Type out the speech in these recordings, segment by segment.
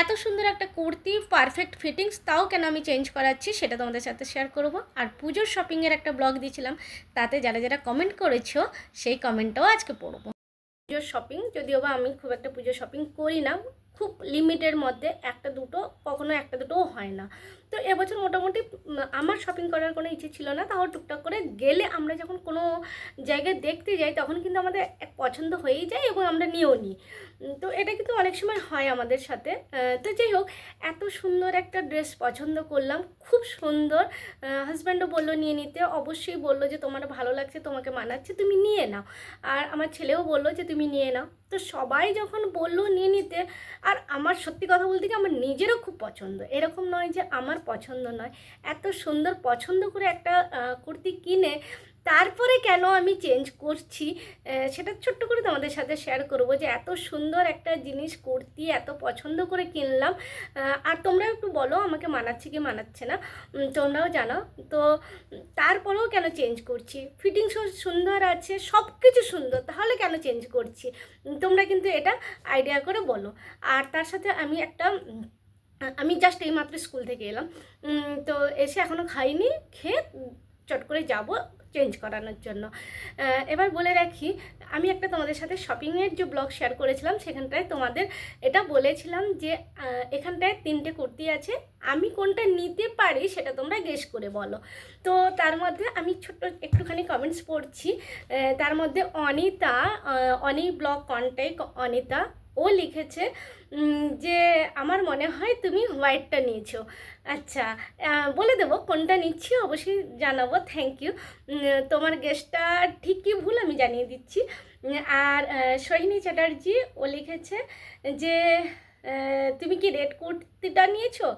এত সুন্দর একটা কুর্তি পারফেক্ট ফিটিংস তাও কেন আমি চেঞ্জ করাচ্ছি সেটা তোমাদের সাথে শেয়ার করব। আর পুজোর শপিংয়ের একটা ব্লগ দিয়েছিলাম, তাতে যারা যারা কমেন্ট করেছ, সেই কমেন্টটাও আজকে পড়ব। পুজোর শপিং যদিও বা আমি খুব একটা পুজোর শপিং করি না খুব লিমিটের মধ্যে একটা দুটো, কখনো একটা দুটোও হয় না। তো এবছর মোটামুটি আমার শপিং করার কোনো ইচ্ছে ছিল না, তাও টুকটাক করে গেলে আমরা যখন কোনো জায়গায় দেখতে যাই, তখন কিন্তু আমাদের এক পছন্দ হয়েই যায় এবং আমরা নিয়েও নিই। তো এটা কিন্তু অনেক সময় হয় আমাদের সাথে। তো যাই হোক, এত সুন্দর একটা ড্রেস পছন্দ করলাম, খুব সুন্দর। হাজব্যান্ডও বলল নিয়ে নিতে, অবশ্যই বলল যে তোমার ভালো লাগছে, তোমাকে মানাচ্ছে, তুমি নিয়ে নাও। আর আমার ছেলেও বলল যে তুমি নিয়ে নাও। তো সবাই যখন বলল নিয়ে নিতে আর আমার সত্যি কথা বলতে কি আমার নিজেরও খুব পছন্দ। এরকম নয় যে আমার পছন্দ নয়। এত সুন্দর পছন্দ করে একটা কুর্তি কিনে তারপরে কেন আমি চেঞ্জ করছি সেটা ছোট্ট করে তোমাদের সাথে শেয়ার করব যে এত সুন্দর একটা জিনিস কুর্তি, এত পছন্দ করে কিনলাম আর তোমরাও একটু বলো, আমাকে মানাচ্ছে কি মানাচ্ছে না তোমরাও জানো। তো তারপরেও কেন চেঞ্জ করছি? ফিটিংসও সুন্দর আছে সব কিছু সুন্দর, তাহলে কেন চেঞ্জ করছি? তোমরা কিন্তু এটা আইডিয়া করে বলো। আর তার সাথে আমি একটা, আমি জাস্ট এইমাত্র স্কুল থেকে এলাম তো এসে এখনও খাইনি, খেয়ে চট করে যাব চেঞ্জ করানোর জন্য। এবার বলে রাখি, আমি একটা তোমাদের সাথে শপিংয়ের যে ব্লগ শেয়ার করেছিলাম, সেখানটায় তোমাদের এটা বলেছিলাম যে এখানটায় তিনটে কুর্তি আছে, আমি কোনটা নিতে পারি সেটা তোমরা গেস করে বলো। তো তার মধ্যে আমি ছোট্ট একটুখানি কমেন্টস পড়ছি। তার মধ্যে অনিতা অনি ব্লগ কন্ট্যাক্ট অনিতা ও লিখেছে যে আমার মনে হয় তুমি হোয়াইটটা নিয়েছো। আচ্ছা বলে দেবো কোনটা নিচ্ছি, অবশ্যই জানাব থ্যাংক ইউ তোমার গেস্টটা ঠিক কি ভুল আমি জানিয়ে দিচ্ছি। আর সোহিনী চ্যাটার্জি, ও লিখেছে যে তুমি কি রেড কুর্তিটা নিয়েছো?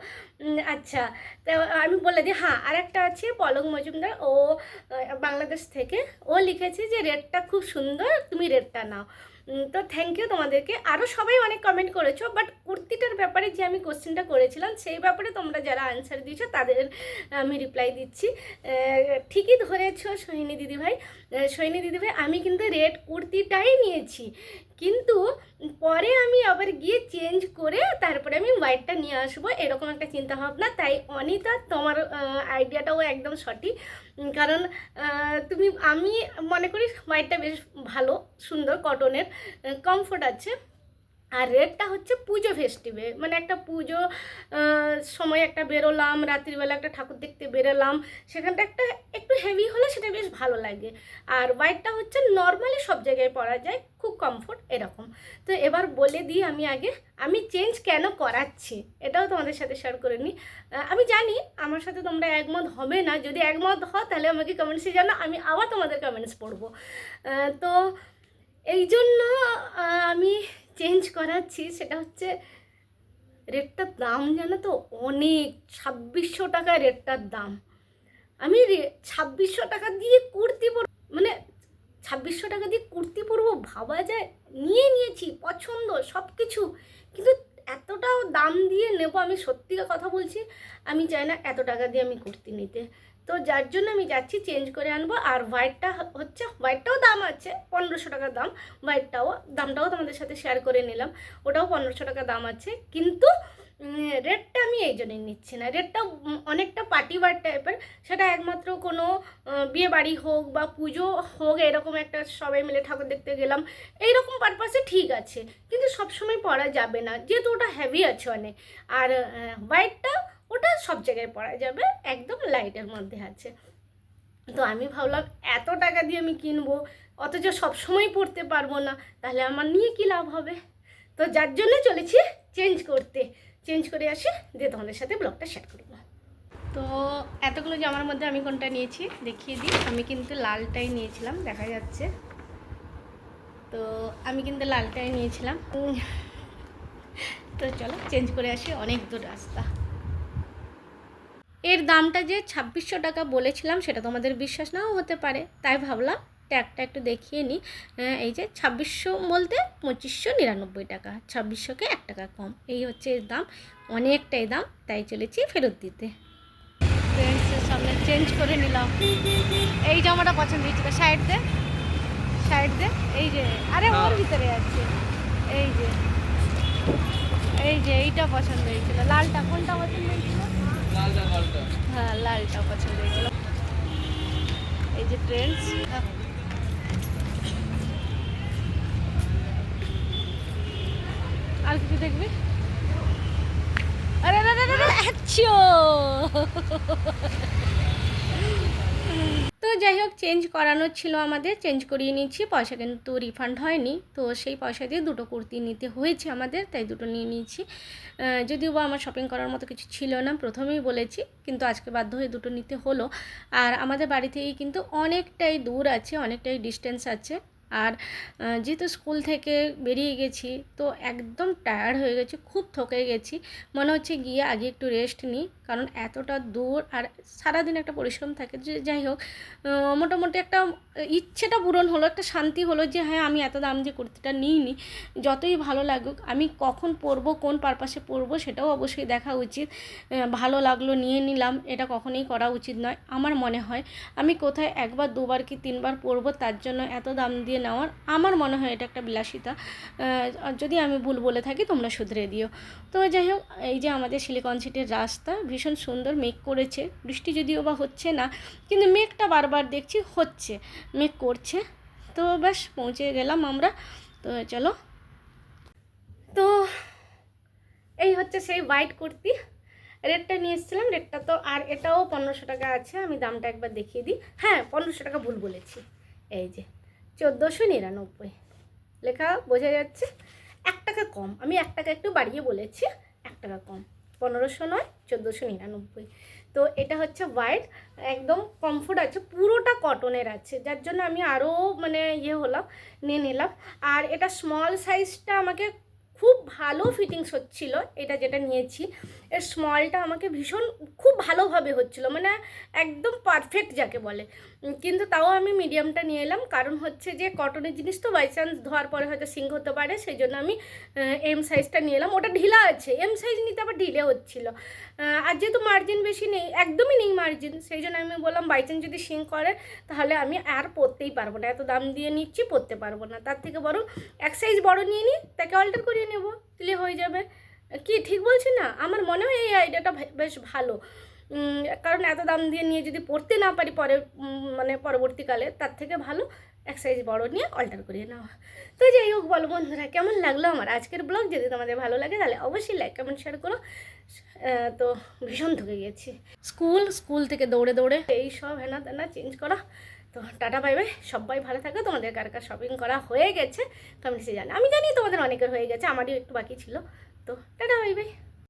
আচ্ছা তো আমি বলে দিই হ্যাঁ আর একটা আছে, পলক মজুমদার। ও বাংলাদেশ থেকে। ও লিখেছে যে রেডটা খুব সুন্দর, তুমি রেডটা নাও। তো থ্যাংক ইউ তোমাদেরকে। আরও সবাই অনেক কমেন্ট করেছ বাট কুর্তিটার ব্যাপারে যে আমি কোশ্চেনটা করেছিলাম, সেই ব্যাপারে তোমরা যারা আনসার দিয়েছ, তাদের, আমি রিপ্লাই দিচ্ছি। ঠিকই ধরেছ, সোহিনী দিদিভাই। সোহিনী দিদিভাই, আমি কিন্তু রেড কুর্তিটাই নিয়েছি। কিন্তু পরে আমি আবার গিয়ে চেঞ্জ করে তারপরে আমি হোয়াইটটা নিয়ে আসব, এরকম একটা চিন্তা ভাবনা তাই অনিতা, তোমার আইডিয়াটাও একদম সঠিক। কারণ তুমি, আমি মনে করি হোয়াইটটা বেশ ভালো, সুন্দর কটনের কমফোর্ট আছে। আর রেডটা হচ্ছে পুজো ফেস্টিভে মানে একটা পুজো সময় একটা বেরোলাম রাত্রিবেলা একটা ঠাকুর দেখতে বেরোলাম, সেখানটা একটা একটু হেভি হলে সেটা বেশ ভালো লাগে। আর হোয়াইটটা হচ্ছে নর্মালি সব জায়গায় পরা যায়, খুব কমফোর্ট এরকম। তো এবার বলে দিই আমি আগে, আমি চেঞ্জ কেন করাচ্ছি? এটাও তোমাদের সাথে শেয়ার করে নিই। আমি জানি আমার সাথে তোমরা একমত হবে না, যদি একমত হও তাহলে আমাকে কমেন্টসে জানো আমি আবার তোমাদের কমেন্টস পড়ব। তো এই জন্য আমি চেঞ্জ করাচ্ছি, সেটা হচ্ছে রেটটার দাম জানো তো? অনেক, ছাব্বিশশো টাকা রেটটার দাম। আমি ছাব্বিশশো টাকা দিয়ে কুর্তি পর মানে ছাব্বিশশো টাকা দিয়ে কুর্তি পরবো ভাবা যায়? নিয়ে নিয়েছি, পছন্দ সব কিছু কিন্তু এতটাও দাম দিয়ে নেব, আমি সত্যি কথা বলছি, আমি চাই না এত টাকা দিয়ে আমি কুর্তি নিতে। তো যার জন্য আমি যাচ্ছি চেঞ্জ করে আনব। আর হোয়াইটটা হচ্ছে হোয়াইটটাও দাম আছে, পনেরোশো টাকা দাম। হোয়াইটটাও দামটাও তোমাদের সাথে শেয়ার করে নিলাম। ওটাও পনেরোশো টাকা দাম আছে। কিন্তু রেটটা আমি এই জন্যই নিচ্ছি না। রেটটা অনেকটা পার্টি বার টাইপের সেটা একমাত্র কোনো বিয়ে বাড়ি হোক বা পুজো হোক, এরকম একটা সবাই মিলে ঠাকুর দেখতে গেলাম। এইরকম পারপাসে ঠিক আছে। কিন্তু সবসময় পরা যাবে না। যেহেতু ওটা হেভি আছে অনেক। আর হোয়াইটটা ওটা সব জায়গায় পরা যাবে, একদম লাইটের মধ্যে আছে। তো আমি ভাবলাম, এত টাকা দিয়ে আমি কিনবো, অথচ সবসময় পড়তে পারব না, তাহলে আমার নিয়ে কী লাভ হবে? তো যার জন্য চলেছি চেঞ্জ করতে। চেঞ্জ করে আসি, দিয়ে তোমাদের সাথে ব্লগটা শেয়ার করব। তো এতগুলো জামার মধ্যে আমি কোনটা নিয়েছি, দেখিয়ে দিই। আমি কিন্তু লালটাই নিয়েছিলাম, দেখা যাচ্ছে। তো আমি কিন্তু লালটাই নিয়েছিলাম। তো চলো চেঞ্জ করে আসি, অনেক দূর রাস্তা। এর দামটা যে ছাব্বিশশো টাকা বলেছিলাম সেটা তোমাদের বিশ্বাস নাও হতে পারে। তাই ভাবলাম ট্যাগটা একটু দেখিয়ে নিই। এই যে ছাব্বিশশো বলতে পঁচিশশো নিরানব্বই টাকা ছাব্বিশশোকে এক টাকা কম। এই হচ্ছে এর দাম অনেকটাই দাম তাই চলেছি ফেরত দিতে। সামনে চেঞ্জ করে নিলাম। এই জামাটা পছন্দ হয়েছিল সাইড দে সাইড দে। এই যে আরে ওর ভিতরে আছে। এই যে এই যে এইটা পছন্দ হয়েছিল। লালটা কোনটা পছন্দ হয়েছিল? হ্যাঁ লালটা পছন্দ এই যে ট্রেন্ডস আর কিছু দেখবি? আরে আরে, আরে আচ্ছো। যাই হোক চেঞ্জ করানোর ছিল আমাদের চেঞ্জ করিয়ে নিচ্ছি, পয়সা কিন্তু রিফান্ড হয়নি। তো সেই পয়সা দিয়ে দুটো কুর্তি নিতে হয়েছে আমাদের, তাই দুটো নিয়ে নিয়েছি যদিও বা আমার শপিং করার মতো কিছু ছিল না, প্রথমেই বলেছি, কিন্তু আজকে বাধ্য হয়ে দুটো নিতে হলো। আর আমাদের বাড়ি থেকেই কিন্তু অনেকটাই দূর আছে, অনেকটাই ডিস্টেন্স আছে। আর যেহেতু স্কুল থেকে বেরিয়ে গেছি, তো একদম টায়ার্ড হয়ে গেছি, খুব থকে গেছি। মনে হচ্ছে গিয়ে আগে একটু রেস্ট নিই, কারণ এতটা দূর আর সারাদিন একটা পরিশ্রম থাকে। যে, যাই হোক মোটামুটি একটা ইচ্ছেটা পূরণ হলো, একটা শান্তি হলো যে হ্যাঁ আমি এত দাম দিয়ে কুর্তিটা নিইনি, যতই ভালো লাগুক, আমি কখন পরবো, কোন পারপাসে পরবো, সেটাও অবশ্যই দেখা উচিত। ভালো লাগল, নিয়ে নিলাম, এটা কখনোই করা উচিত নয়, আমার মনে হয়। আমি কোথায় একবার, দুবার কি তিনবার পরবো, তার জন্য এত দাম দিয়ে নেওয়ার আমার মনে হয় এটা একটা বিলাসিতা। যদি আমি ভুল বলে থাকি তোমরা শুধরে দিও। তো যাই হোক, এই যে আমাদের সিলিকন সিটির রাস্তা ভীষণ সুন্দর মেঘ করেছে। বৃষ্টি যদিও বা হচ্ছে না, কিন্তু মেঘটা বারবার দেখছি হচ্ছে, মেঘ করছে। তো ব্যাস, পৌঁছে গেলাম আমরা। তো চলো। তো এই হচ্ছে সেই হোয়াইট কুর্তি। রেটটা নিয়ে এসেছিলাম, রেটটা তো, আর এটাও পনেরোশো টাকা আছে। আমি দামটা একবার দেখিয়ে দিই। হ্যাঁ পনেরোশো টাকা ভুল বলেছি। এই যে। চোদ্দোশো নিরানব্বই। লেখা বোঝা যাচ্ছে এক টাকা কম। আমি এক টাকা একটু বাড়িয়ে বলেছি, এক টাকা কম। পনেরোশো নয়, চোদ্দোশো নিরানব্বই। তো এটা হচ্ছে হোয়াইট একদম কমফোর্ট আছে, পুরোটা কটনের আছে। যার জন্য আমি আরও মানে ইয়ে হলাম, নিয়ে নিলাম। আর এটা স্মল সাইজটা আমাকে খুব ভালো ফিটিংস হচ্ছিল, এটা যেটা নিয়েছি। এর স্মলটা আমাকে ভীষণ খুব ভালোভাবে হচ্ছিল মানে একদম পারফেক্ট যাকে বলে। কিন্তু তাও আমি মিডিয়ামটা নিয়ে এলাম, কারণ হচ্ছে যে কটনের জিনিস তো বাই চান্স ধোয়ার পরে হয়তো সিঙ্ক হতে পারে, সেই জন্য আমি এম সাইজটা নিয়ে এলাম। ওটা ঢিলা আছে এম সাইজ নিতে আবার ঢিলে হচ্ছিল। আর যেহেতু মার্জিন বেশি নেই, একদমই নেই মার্জিন সেই জন্য আমি বললাম বাই চান্স যদি সিঙ্ক করে, তাহলে আমি আর পরতেই পারব না, এত দাম দিয়ে নিচ্ছি, পরতে পারব না। তার থেকে বরং এক সাইজ বড় নিয়ে নিই, তাকে অল্টার করিয়ে নেব তাহলে হয়ে যাবে। কি, ঠিক বলছি না? আমার মনে হয় এই আইডিয়াটা বেশ ভালো। কারণ এত দাম দিয়ে নিয়ে যদি পড়তে না পারি পরে মানে পরবর্তীকালে, তার থেকে ভালো এক সাইজ বড় নিয়ে অল্টার করিয়ে নেওয়া। তো যাই হোক, বলো বন্ধুরা, কেমন লাগল আমার আজকের ব্লগ যদি তোমাদের ভালো লাগে, তাহলে অবশ্যই লাইক কমেন্ট শেয়ার করো। তো ভীষণ ঢুকে গেছি। স্কুল স্কুল থেকে দৌড়ে দৌড়ে এই সব হেনা তেনা চেঞ্জ করা। তো টাটা বাই সবাই ভালো থাকো। তোমাদের কার কার শপিং করা হয়ে গেছে কমেন্টসে জানা আমি জানি তোমাদের অনেকের হয়ে গেছে আমারই একটু বাকি ছিল। তো টাটা বাই বাই